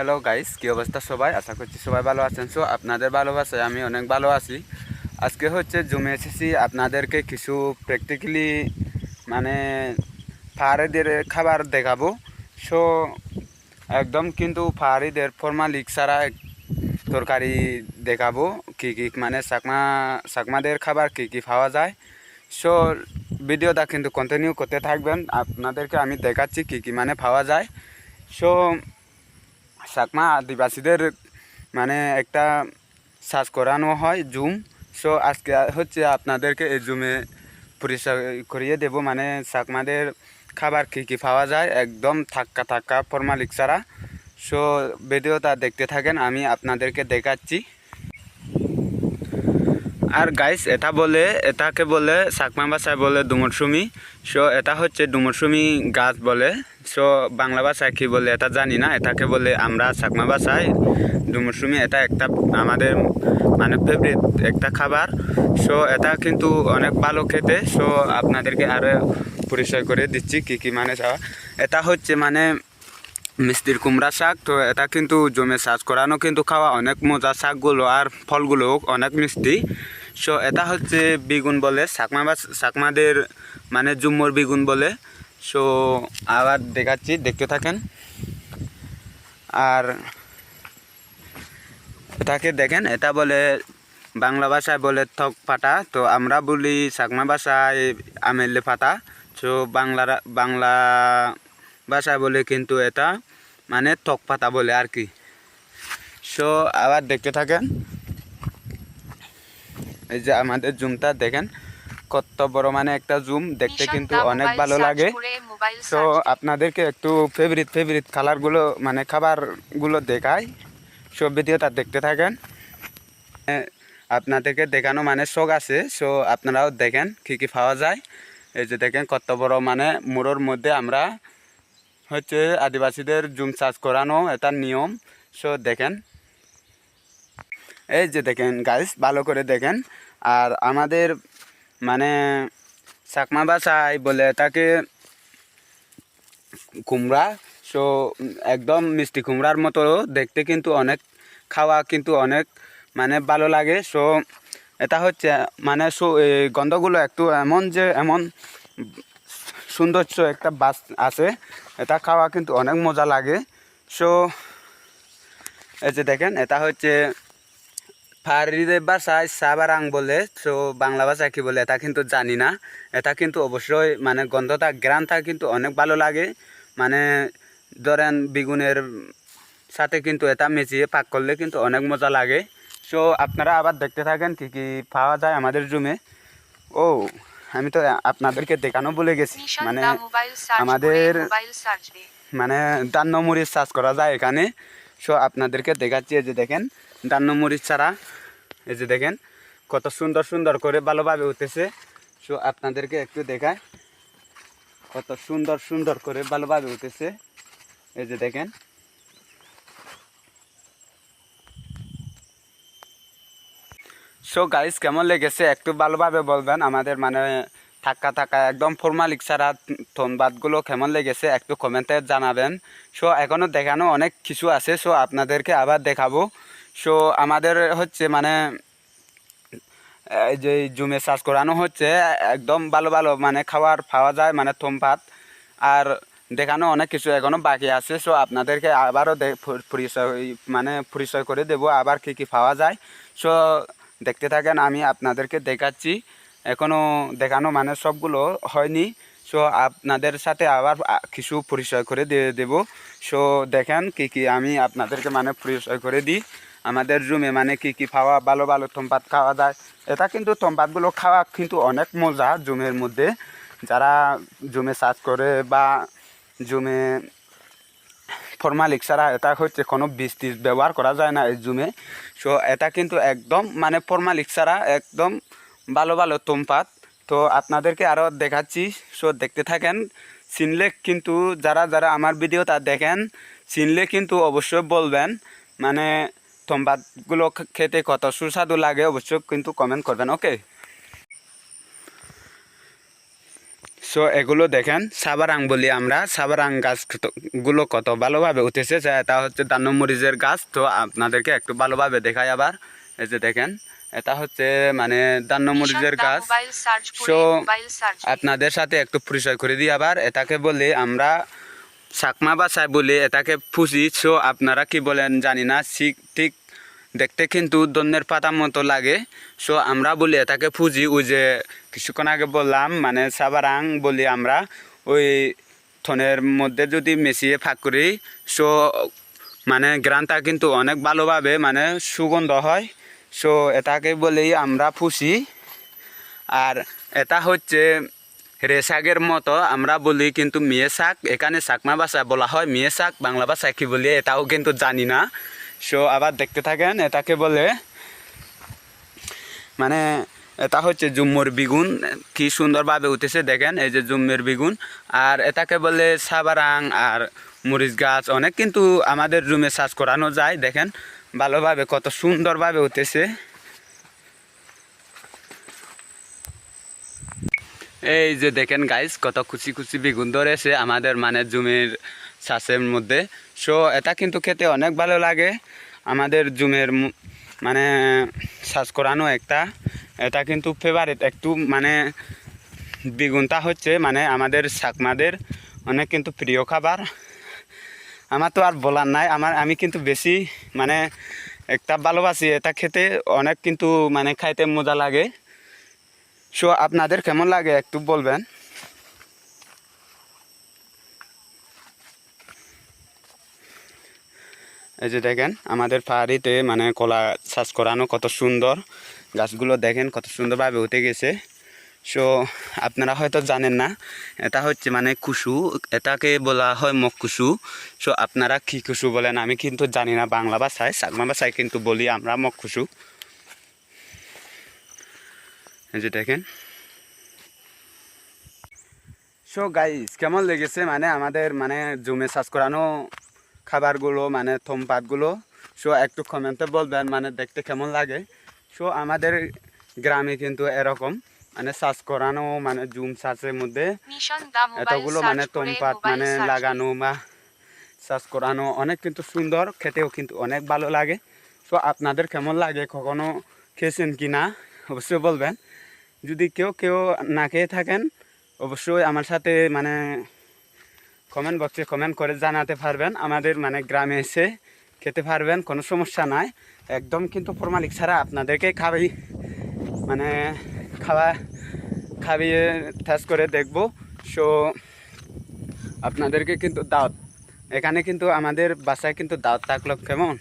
Hello guys কি অবস্থা সবাই? আশা করছি সবাই ভালো আছেন। সো আপনাদের ভালোবাসায় আমি অনেক ভালো আছি। আজকে হচ্ছে জমে এসেছি। আপনাদেরকে কিছু প্র্যাকটিক্যালি মানে ফাহারিদের খাবার দেখাবো। সো একদম কিন্তু ফাহারিদের ফর্মালিক ছাড়া তরকারি দেখাবো। কী কী মানে চাকমা চাকমাদের খাবার কী কী পাওয়া যায়। সো ভিডিওটা কিন্তু কন্টিনিউ করতে থাকবেন। আপনাদেরকে আমি দেখাচ্ছি কী কী মানে পাওয়া যায়। সো চাকমা আদিবাসীদের মানে একটা সার্চ করানো হয়, জুম। সো আজকে হচ্ছে আপনাদেরকে এই জুমে পরিচয় করিয়ে দেব মানে চাকমাদের খাবার কী কী পাওয়া যায়, একদম থাক্কা থাক্কা ফরমালিক ছাড়া। সো ভিডিওটা দেখতে থাকেন, আমি আপনাদেরকে দেখাচ্ছি। আর গাইস এটা বলে, এটাকে বলে চাকমা বাসায় বলে ডুমরসুমি। সো এটা হচ্ছে ডুমরসুমি গাছ বলে। সো বাংলা ভাষায় কী বলে? এটা জানি না, এটাকে বলে আমরা চাকমা ভাষায় ডুমরসুমি, এটা একটা আমাদের মানে ফেভারিট একটা খাবার। সো এটা কিন্তু অনেক ভালো খেতে। সো আপনাদেরকে আরও পরিচয় করে দিচ্ছি কী কী মানে যাওয়া এটা হচ্ছে মানে মিষ্টির কুমড়া শাক। তো এটা কিন্তু জমে চাষ করানো কিন্তু খাওয়া অনেক মজা। শাকগুলো আর ফলগুলো অনেক মিষ্টি। সো এটা হচ্ছে বেগুন বলে। চাকমা বা চাকমাদের মানে জুম্মর বেগুন বলে। সো আবার দেখাচ্ছি, দেখতে থাকেন। আর এটাকে দেখেন, এটা বলে বাংলা ভাষায় বলে থক পাতা তো আমরা বলি চাকমা ভাষায় আমেলে পাতা সো বাংলা বাংলা ভাষায় বলে কিন্তু এটা মানে থক পাতা বলে আর কি। সো আবার দেখতে থাকেন। এই যে আমাদের জুমটা দেখেন। কত বড় মানে একটা জুম দেখতে কিন্তু অনেক ভালো লাগে। সো আপনাদেরকে একটু ফেভারিট ফেভারিট কালারগুলো মানে খাবারগুলো দেখাই। সব ভিডিওটা দেখতে থাকেন। আপনাদেরকে দেখানো মানে শখ আছে। সো আপনারাও দেখেন কী কী পাওয়া যায়। এই যে দেখেন কত বড় মানে মোড়োর মধ্যে আমরা হচ্ছে আদিবাসীদের জুম চাষ করানো এটা নিয়ম। সো দেখেন। এই যে দেখেন গাইস ভালো করে দেখেন। আর আমাদের মানে চাকমা ভাষায় বলে এটাকে কুমড়া সো একদম মিষ্টি কুমড়ার মতো দেখতে কিন্তু অনেক, খাওয়া কিন্তু অনেক মানে ভালো লাগে। সো এটা হচ্ছে মানে সু- এই গন্ধগুলো একটু এমন যে, এমন সৌন্দর্য একটা বাস আছে। এটা খাওয়া কিন্তু অনেক মজা লাগে। সো এই যে দেখেন, এটা হচ্ছে ফারিদের ভাষায় সাবারাং বলে তো বাংলা ভাষা কী বলে এটা কিন্তু জানি না। এটা কিন্তু অবশ্যই মানে গন্ধটা গ্রানটা কিন্তু অনেক ভালো লাগে। মানে ধরেন বেগুনের সাথে কিন্তু এটা মিশিয়ে পাক করলে কিন্তু অনেক মজা লাগে। সো আপনারা আবার দেখতে থাকেন কী কী পাওয়া যায় আমাদের জুমে ও আমি তো আপনাদেরকে দেখানো বলে গেছি। মানে আমাদের মানে দান্ন মরিচ চাষ করা যায় এখানে। সো আপনাদেরকে দেখাচ্ছি এই যে দেখেন দান্ন মরিচ ছাড়া। এই যে দেখেন, কত সুন্দর সুন্দর করে ভালোভাবে উঠেছে সো আপনাদেরকে একটু দেখায় কত সুন্দর সুন্দর করে ভালোভাবে উঠেছে এই যে দেখেন। সো গাইস কেমন লেগেছে? একটু ভালোভাবে বলবেন আমাদের মানে থাকা থাকা, একদম ফরমালিক ছাড়া ধনবাদগুলো কেমন লেগেছে একটু কমেন্টে জানাবেন। সো এখনও দেখানো অনেক কিছু আছে সো আপনাদেরকে আবার দেখাবো। সো আমাদের হচ্ছে মানে যে জুমে চাষ করানো হচ্ছে, একদম ভালো ভালো মানে খাবার পাওয়া যায় মানে থমপাত। আর দেখানো অনেক কিছু এখনও বাকি আছে সো আপনাদেরকে আবারও পরিচয় মানে পরিচয় করে দেবো আবার কী কী পাওয়া যায়। সো দেখতে থাকেন, আমি আপনাদেরকে দেখাচ্ছি। এখনও দেখানো মানে সবগুলো হয়নি। সো আপনাদের সাথে আবার কিছু পরিচয় করে দিয়ে দেবো। সো দেখেন কি কি আমি আপনাদেরকে মানে পরিচয় করে দিই। আমাদের রুমে মানে কি কি খাওয়া, ভালো ভালো তম্পাত খাওয়া যায়। এটা কিন্তু তম্পাতগুলো খাওয়া কিন্তু অনেক মজা জুমের মধ্যে। যারা জুমে সার্চ করে বা জুমে ফরমালিক ছাড়া এটা হচ্ছে কোনো টিজ ব্যবহার করা যায় না এই জুমে সো এটা কিন্তু একদম মানে ফরমালিক ছাড়া একদম ভালো ভালো তোমপাত। তো আপনাদেরকে আরও দেখাচ্ছি। সো দেখতে থাকেন চিনলে কিন্তু যারা যারা আমার ভিডিও তা দেখেন চিনলে কিন্তু অবশ্যই বলবেন। মানে তোমপাতগুলো খেতে কত সুস্বাদু লাগে অবশ্যই কিন্তু কমেন্ট করবেন ওকে সো এগুলো দেখেন, সাবারাং বলি আমরা। সাবারাং গাছগুলো কত ভালোভাবে উঠেছে এটা হচ্ছে দান্নমরিচের গাছ। তো আপনাদেরকে একটু ভালোভাবে দেখাই আবার। এই যে দেখেন এটা হচ্ছে মানে দান্নমরিচের নিশান দা গাছ সার্চ আপনাদের সাথে একটু পরিচয় করে দিই আবার। এটাকে বলি আমরা চাকমা বাসায় বলি এটাকে ফুসি সো আপনারা কি বলেন জানি না ঠিক ঠিক দেখতে কিন্তু দন্যের পাতা মতো লাগে। সো আমরা বলি এটাকে ফুজি ওই যে কিছুক্ষণ আগে বললাম মানে সাবারাং বলি আমরা ওই থনের মধ্যে যদি মেশিয়ে ফাঁক করি সো মানে গ্রানটা কিন্তু অনেক ভালোভাবে মানে সুগন্ধ হয়। সো এটাকে বলি আমরা ফুসি আর এটা হচ্ছে রেশাকের মতো, আমরা বলি কিন্তু মেয়ে শাক। এখানে শাকমা ভাষায় বলা হয় মেয়ে শাক, বাংলা ভাষায় কি বলি এটাও কিন্তু জানি না। সো আবার দেখতে থাকেন, এটাকে বলে মানে এটা হচ্ছে জুম্মুর বিগুন। কি সুন্দরভাবে উঠেছে দেখেন, এই যে জুম্মের বিগুন। আর এটাকে বলে সাবারাং আর মরিচ গাছ। অনেক কিন্তু আমাদের রুমে চাষ করানো যায়, দেখেন। ভালোভাবে, কত সুন্দরভাবে উঠেছে এই যে দেখেন গাইস কত খুশি খুশি বেগুন ধরেছে আমাদের মানে জমির চাষের মধ্যে। সো এটা কিন্তু খেতে অনেক ভালো লাগে। আমাদের জুমের মানে চাষ করানো একটা, এটা কিন্তু ফেভারিট একটু মানে বেগুনটা হচ্ছে মানে আমাদের শাকমাদের অনেক কিন্তু প্রিয় খাবার। আমার তো আর বলার নাই। আমার, আমি কিন্তু বেশি মানে একটা ভালোবাসি, এটা খেতে অনেক কিন্তু মানে খাইতে মজা লাগে। সো আপনাদের কেমন লাগে একটু বলবেন? এই যে দেখেন, আমাদের পাহাড়িতে মানে কলা চাষ করানো কত সুন্দর। গাছগুলো দেখেন কত সুন্দরভাবে উঠে গেছে। সো আপনারা হয়তো জানেন না, এটা হচ্ছে মানে কুসু, এটাকে বলা হয় মক কুসু সো আপনারা কী কুসু বলেন? আমি কিন্তু জানি না বাংলা ভাষায় সাগমা ভাষায় কিন্তু বলি আমরা মকুসু এই যে দেখেন। সো গাইস কেমন লেগেছে? মানে আমাদের মানে জমে চাষ করানো খাবারগুলো মানে থমপাতগুলো। সো একটু কমেন্টে বলবেন মানে দেখতে কেমন লাগে? সো আমাদের গ্রামে কিন্তু এরকম। মানে চাষ করানো মানে জুম চাষের মধ্যে এতগুলো মানে সার্চ তোমপাত মানে লাগানো বা চাষ করানো অনেক কিন্তু সুন্দর খেতেও কিন্তু অনেক ভালো লাগে। তো আপনাদের কেমন লাগে কখনো খেয়েছেন কি না? অবশ্যই বলবেন। যদি কেউ কেউ না খেয়ে থাকেন অবশ্যই আমার সাথে মানে কমেন্ট বক্সে কমেন্ট করে জানাতে পারবেন। আমাদের মানে গ্রামে এসে খেতে পারবেন কোনো সমস্যা নাই। একদম কিন্তু ফরমালিক ছাড়া আপনাদেরকে খাওয়াই মানে খাওয়া খাবিয়ে টেস্ট করে দেখব। সো আপনাদেরকে কিন্তু দাওয়াত। এখানে কিন্তু আমাদের বাসায় কিন্তু দাওয়াত থাকল কেমন?